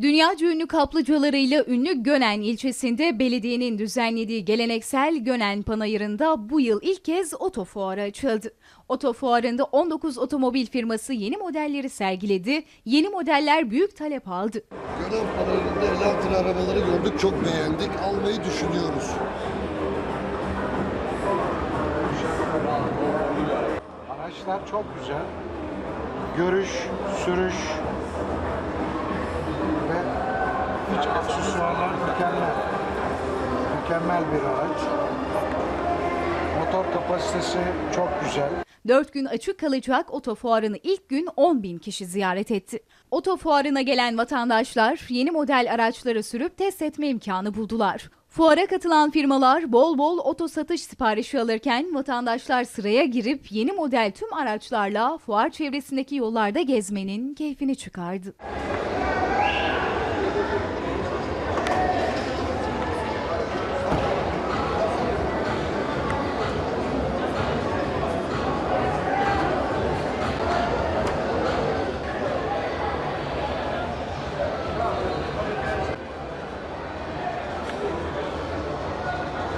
Dünyaca ünlü kaplıcalarıyla ünlü Gönen ilçesinde belediyenin düzenlediği geleneksel Gönen Panayırı'nda bu yıl ilk kez otofuarı açıldı. Otofuarında 19 otomobil firması yeni modelleri sergiledi. Yeni modeller büyük talep aldı. Gönen panelinde Elantra arabaları gördük, çok beğendik. Almayı düşünüyoruz. Araçlar çok güzel. Görüş, sürüş iç aksesuarlar mükemmel. Mükemmel bir araç. Motor kapasitesi çok güzel. 4 gün açık kalacak otofuarını ilk gün 10 bin kişi ziyaret etti. Otofuarına gelen vatandaşlar yeni model araçları sürüp test etme imkanı buldular. Fuara katılan firmalar bol bol oto satış siparişi alırken vatandaşlar sıraya girip yeni model tüm araçlarla fuar çevresindeki yollarda gezmenin keyfini çıkardı.